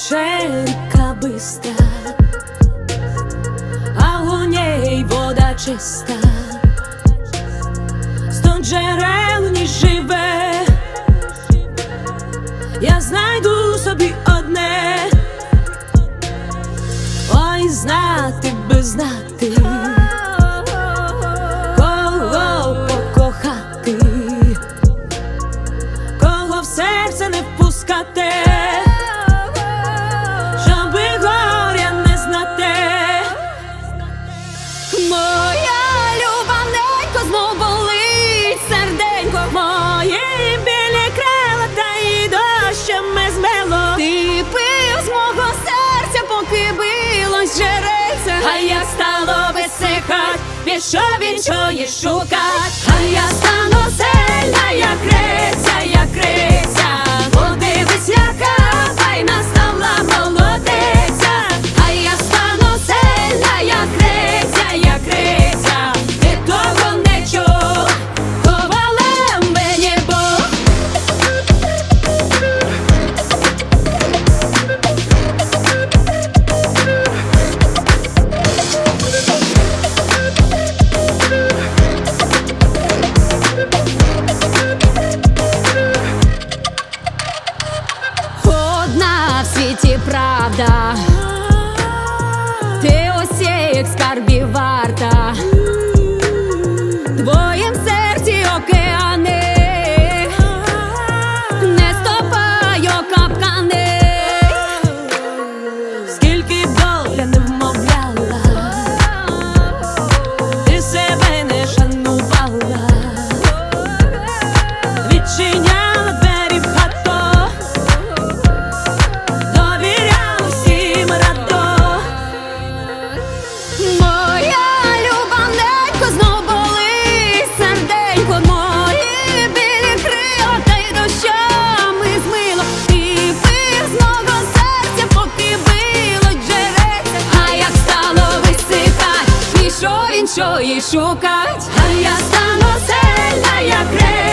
речелька быстра, а у ней вода чиста, сто джерел ні живе, я знайду собі одне, ой, знати би знати. Кого в серце не впускати. а як стало висихать, пішов він чоє шукать, а я стану все. світі правда, ти усіх скарбів що їй шукать, а я стану сильна, як крик.